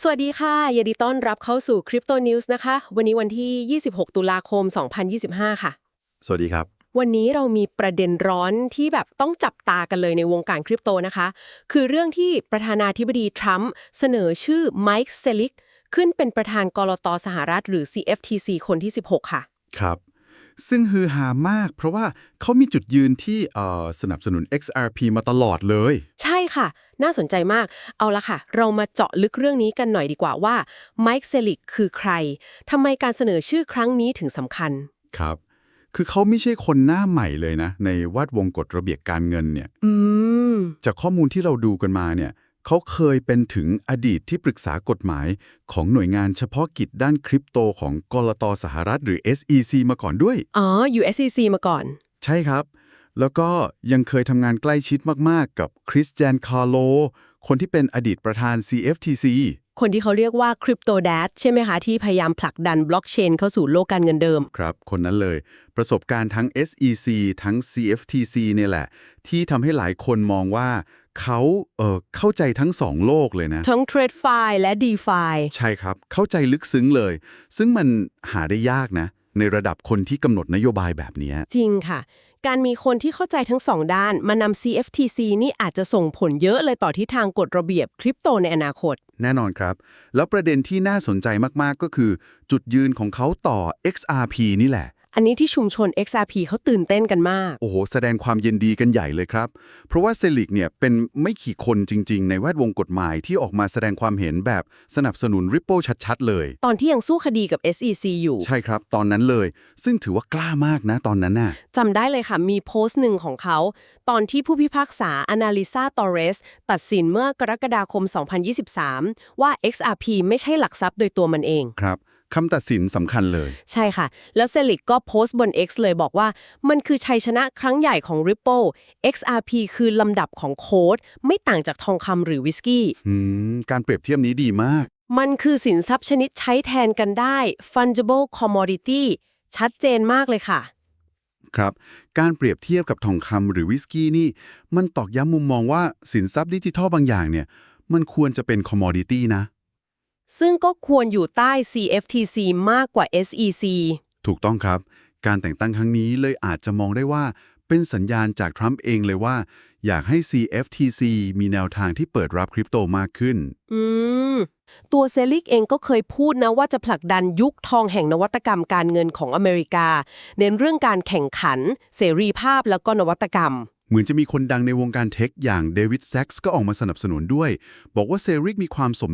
สวัสดีค่ะยินดีต้อนรับเข้าสู่ Crypto News นะคะ วันนี้วันที่ 26 ตุลาคม 2025 ค่ะ สวัสดีครับ วันนี้เรามีประเด็นร้อนที่แบบต้องจับตากันเลยในวงการคริปโตนะคะ คือเรื่องที่ประธานาธิบดีทรัมป์เสนอชื่อไมค์เซลิกขึ้นเป็นประธานกรตสหรัฐหรือ CFTC คนที่ 16 ค่ะ ครับ ซึ่งฮือฮามาก เพราะว่าเขามีจุดยืนที่เอ่อสนับสนุน XRP มาตลอดเลย ใช่ค่ะ น่าสนใจมาก เอาละค่ะ เรามาเจาะลึกเรื่องนี้กันหน่อยดีกว่าว่าไมค์เซลิกคือใครทำไมการเสนอชื่อครั้งนี้ถึงสำคัญ ครับ คือเขาไม่ใช่คนหน้าใหม่เลยนะ ในวาดวงกฎระเบียบการเงินเนี่ย อืม จากข้อมูลที่เราดูกันมาเนี่ย เขาเคยเป็นถึงอดีตที่ปรึกษากฎหมายของหน่วยงานเฉพาะกิจด้านคริปโตของกลตสหรัฐหรือ SEC มาก่อนด้วย อ๋อ USCC มาก่อน ใช่ครับ แล้วก็ยังเคยทำงานใกล้ชิดมาก ๆ กับคริสเจนคาร์โล คนที่เป็นอดีตประธาน CFTC คนที่เขาเรียกว่า Crypto Dad ใช่ไหมคะที่พยายามผลักดันบล็อกเชนเข้าสู่โลกการเงินเดิม ครับ คนนั้นเลย ประสบการณ์ทั้ง SEC ทั้ง CFTC เนี่ยแหละ ที่ทำให้หลายคนมองว่าเขาเอ่อเข้าใจทั้งสองโลกเลยนะ ทั้ง TradeFi และ DeFi ใช่ครับ เข้าใจลึกซึ้งเลย ซึ่งมันหาได้ยากนะ ในระดับคนที่กำหนดนโยบายแบบเนี้ยจริงค่ะ การมีคนที่เข้าใจทั้งสองด้านมานำ CFTC นี่อาจจะส่งผลเยอะเลยต่อทิศทางกฎระเบียบคริปโตในอนาคต แน่นอนครับ แล้วประเด็นที่น่าสนใจมากๆก็คือ จุดยืนของเขาต่อ XRP นี่แหละ อันนี้ที่ชุมชน XRP เขาตื่นเต้นกันมาก โอ้โห แสดงความยินดีกันใหญ่เลยครับ เพราะว่าเซลิกเนี่ยเป็นไม่กี่คนจริง ๆ ในแวดวงกฎหมายที่ออกมาแสดงความเห็นแบบสนับสนุน Ripple ชัดๆ เลย ตอนที่ยังสู้คดีกับ SEC อยู่ ใช่ครับ ตอนนั้นเลย ซึ่งถือว่ากล้ามากนะตอนนั้นน่ะจำได้เลยค่ะ มีโพสต์หนึ่งของเขา ตอนที่ผู้พิพากษา Analisa Torres ตัดสินเมื่อกรกฎาคม 2023 ว่า XRP ไม่ใช่หลักทรัพย์โดยตัวมันเอง ครับ คำตัดสินสำคัญเลย ใช่ค่ะ แล้วเซลิกก็โพสต์บน X เลยบอกว่า มันคือชัยชนะครั้งใหญ่ของ Ripple XRP คือลำดับของโค้ด ไม่ต่างจากทองคำหรือวิสกี้อืมการเปรียบเทียบนี้ดีมาก มันคือสินทรัพย์ชนิดใช้แทนกันได้ fungible commodity ชัดเจนมากเลยค่ะ ครับ การเปรียบเทียบกับทองคำหรือวิสกี้นี่ มันตอกย้ำมุมมองว่าสินทรัพย์ดิจิทัลบางอย่างเนี่ย มันควรจะเป็นคอมมอดิตี้นะ ซึ่งก็ควรอยู่ใต้ CFTC มากกว่า SEC ถูกต้องครับ การแต่งตั้งครั้งนี้เลยอาจจะมองได้ว่าเป็นสัญญาณจากทรัมป์เองเลยว่า อยากให้ CFTC มีแนวทางที่เปิดรับคริปโตมากขึ้น อืม ตัวเซลิกเองก็เคยพูดนะว่าจะผลักดันยุคทองแห่งนวัตกรรมการเงินของอเมริกา เน้นเรื่องการแข่งขัน เสรีภาพแล้วก็นวัตกรรมเหมือนจะมีคนดังในวงการเทคอย่างเดวิดแซ็กซ์ก็ออกมาสนับสนุนด้วย บอกว่าเซริกมีความสม